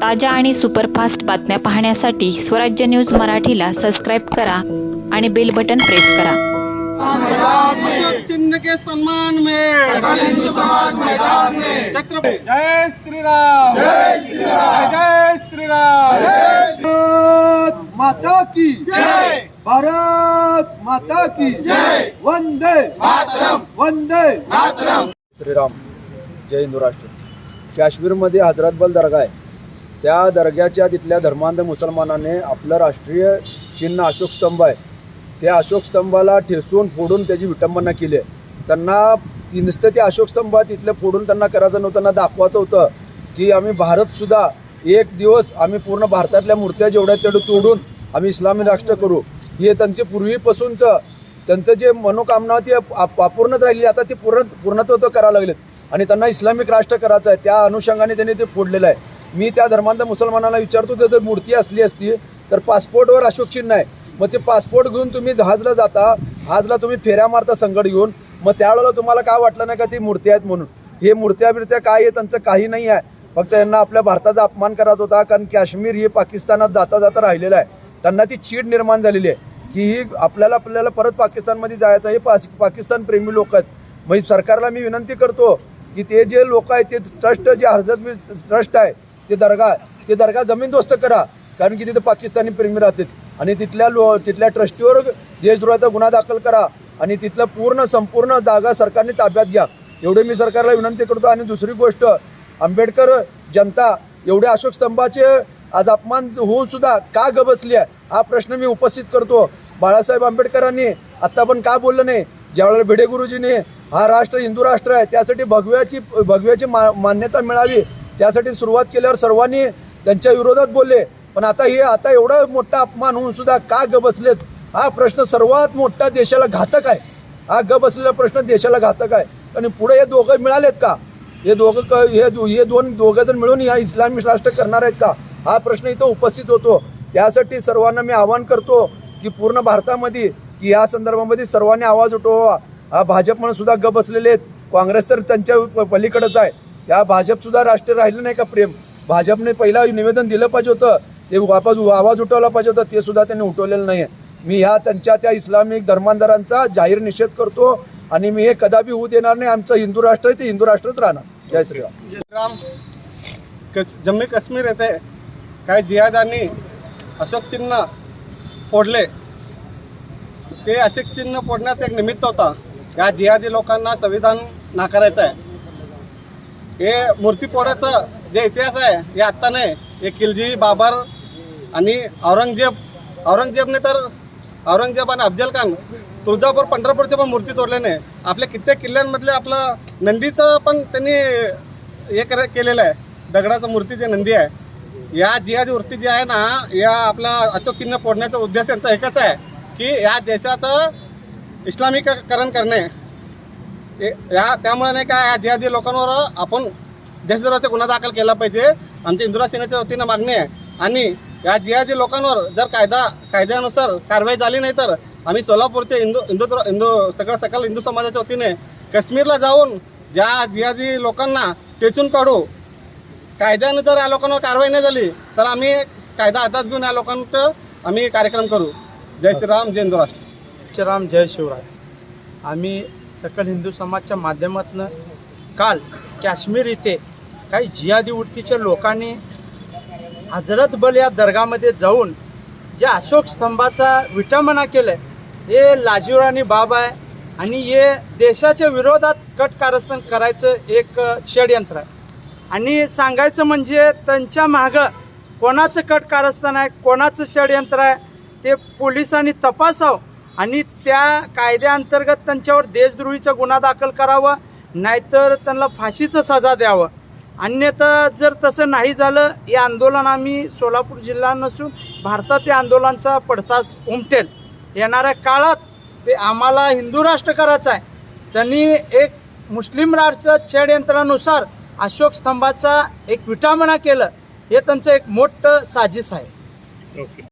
ताज्या आणि सुपरफास्ट बातम्या पाहण्यासाठी स्वराज्य न्यूज मराठीला सबस्क्राईब करा आणि बेल बटन प्रेस करा. चिन्ह के सम्मान में. हिंदू समाज मैदान में छत्रपति. जय श्री राम जय श्री राम जय श्री राम भारत माता की जय. भारत माता की जय. वंदे मातरम. वंदे श्रीराम. जय हिंदू राष्ट्र. काश्मीरमध्ये हजरतबल दर्गा आहे. त्या दर्ग्याच्या तिथल्या धर्मांध मुसलमानाने आपलं राष्ट्रीय चिन्ह अशोक स्तंभ आहे. त्या अशोक स्तंभाला ठेसून फोडून त्याची विटंबना केली आहे. त्यांना ती नुसतं ते अशोक स्तंभ तिथलं फोडून त्यांना करायचं नव्हतं त्यांना दाखवायचं होतं की आम्ही भारतसुद्धा एक दिवस आम्ही पूर्ण भारतातल्या मूर्त्या जेवढ्या तेवढं तोडून आम्ही इस्लामी राष्ट्र करू. हे त्यांचे पूर्वीपासूनचं त्यांचं जे मनोकामना होती अपूर्णच राहिली आता ती पूर्ण पूर्णत्व करायला लागलेत. आणि त्यांना इस्लामिक राष्ट्र करायचं आहे त्या अनुषंगाने त्यांनी ते फोडलेलं आहे. मी त्या धर्मांत मुसलमानांना विचारतो ते जर मूर्ती असली असती तर पासपोर्टवर अशोक चिन्ह आहे. मग ते पासपोर्ट घेऊन तुम्ही जहाजला जाता हाजला तुम्ही फेऱ्या मारता संकट घेऊन. मग त्यावेळेला तुम्हाला काय वाटलं नाही का ती मूर्ती आहेत म्हणून? हे मूर्त्या बिर्त्या काय आहे? त्यांचं काही नाही आहे. फक्त यांना आपल्या भारताचा अपमान करायचा होता कारण काश्मीर हे पाकिस्तानात जाता जाता राहिलेलं आहे. त्यांना ती चीड निर्माण झालेली आहे. की ही आपल्याला आपल्याला परत पाकिस्तानमध्ये जायचं हे पास पाकिस्तान प्रेमी लोक आहेत. मग सरकारला मी विनंती करतो की ते जे लोक आहेत ते ट्रस्ट जे हरजत ट्रस्ट आहे ते दर्गा ते दर्गा जमीनदोस्त करा. कारण की तिथे पाकिस्तानी प्रेमी राहतात. आणि तिथल्या लो तिथल्या ट्रस्टीवर देशद्रोहाचा गुन्हा दाखल करा. आणि तिथलं पूर्ण संपूर्ण जागा सरकारने ताब्यात घ्या. एवढे मी सरकारला विनंती करतो. आणि दुसरी गोष्ट आंबेडकर जनता एवढे अशोक स्तंभाचे आज अपमान होऊन सुद्धा का ग बसली आहे? हा प्रश्न मी उपस्थित करतो. बाळासाहेब आंबेडकरांनी आत्ता पण का बोललं नाही? ज्यावेळेला भिडे गुरुजींनी हा राष्ट्र हिंदू राष्ट्र आहे त्यासाठी भगव्याची भगव्याची मा मान्यता मिळावी. त्यासाठी सुरुवात केल्यावर सर्वांनी त्यांच्या विरोधात बोलले पण आता हे आता एवढा मोठा अपमान होऊन सुद्धा का ग बसलेत? हा प्रश्न सर्वात मोठा देशाला घातक आहे. हा ग बसलेला प्रश्न देशाला घातक आहे. आणि पुढे हे दोघं मिळालेत का? हे दोघं क हे दो- हे दोन दोघं जण मिळून या इस्लामिक राष्ट्र करणार आहेत का? हा प्रश्न इथं उपस्थित होतो. त्यासाठी सर्वांना मी आवाहन करतो की पूर्ण भारतामध्ये की या संदर्भामध्ये सर्वांनी आवाज उठवावा हा भाजप म्हणून सुद्धा ग बसलेले आहेत. काँग्रेस तर त्यांच्या प- पलीकडंच आहे. या भाजपसुद्धा राष्ट्र राहिलं नाही का प्रेम? भाजपने पहिला निवेदन दिलं पाहिजे होतं. ते वापस आवाज उठवला पाहिजे होता ते सुद्धा त्यांनी उठवलेलं नाही आहे मी ह्या त्यांच्या त्या इस्लामिक धर्मांतरांचा जाहीर निषेध करतो आणि मी हे कदापि होऊ देणार नाही. आमचं हिंदू राष्ट्र आहे ते हिंदू राष्ट्रच राहणार. जय श्रीराम राम. कस जम्मू काश्मीर येथे काय जिहादांनी अशोक चिन्ह फोडले? ते अशोक चिन्ह फोडण्याचं एक निमित्त होता. या जिहादी लोकांना संविधान नाकारायचं आहे हे मूर्ती जे इतिहास आहे हे आत्ता नाही. हे खिलजी बाबर आणि औरंगजेब. औरंगजेबने तर औरंगजेब आणि अफजल खान तुळजापूर पंढरपूरच्या पण मूर्ती तोडल्याने आपल्या कित्येक किल्ल्यांमधले आपलं नंदीचं पण त्यांनी हे कर केलेलं आहे. दगडाचं मूर्ती जे नंदी आहे या जिहादी वृत्ती जी आहे ना या आपला अचूक चिन्ह फोडण्याचा उद्देश यांचा एकच आहे की या देशाचं इस्लामिकरण करणे. या त्यामुळे नाही का या जिहादी लोकांवर आपण देशद्रोहाचा गुन्हा दाखल केला पाहिजे. आमच्या इंदिरा सेनेच्या वतीनं मागणी आहे. आणि या जिहादी लोकांवर जर कायदा कायद्यानुसार कारवाई झाली नाही तर आम्ही सोलापूरचे हिंदू हिंदू हिंदू सगळ्या सकल हिंदू समाजाच्या वतीने काश्मीरला जाऊन ज्या जिहादी लोकांना टेचून काढू कायद्यानुसार या लोकांवर कारवाई नाही झाली तर आम्ही कायदा हातात घेऊन या लोकांचं आम्ही कार्यक्रम करू. जय श्रीराम जय हिंदू राष्ट्र. श्रीराम जय शिवराय. आम्ही सकल हिंदू समाजच्या माध्यमातून काल काश्मीर इथे काही जिहादी वृत्तीच्या लोकांनी हजरत बल या दर्गामध्ये जाऊन जे अशोक स्तंभाचा विटंबना केलं हे लाजीवराणी बाब आहे आणि हे देशाच्या विरोधात कट कारस्थान करायचं एक षडयंत्र आहे. आणि सांगायचं म्हणजे त्यांच्या मागं कोणाचं कट कारस्थान आहे कोणाचं षडयंत्र आहे ते पोलिसांनी तपासावं. आणि त्या कायद्याअंतर्गत त्यांच्यावर देशद्रोहीचा गुन्हा दाखल करावा नाहीतर त्यांना फाशीचं सजा द्यावं. अन्यथा जर तसं नाही झालं हे आंदोलन आम्ही सोलापूर जिल्हा नसून भारतात या आंदोलनाचा पडतास उमटेल. येणाऱ्या काळात ते आम्हाला हिंदू राष्ट्र करायचं आहे. त्यांनी एक मुस्लिम राष्ट्र षडयंत्रानुसार अशोक स्तंभाचा एक विटामणा केलं. हे त्यांचं एक मोठं साजिश आहे. ओके.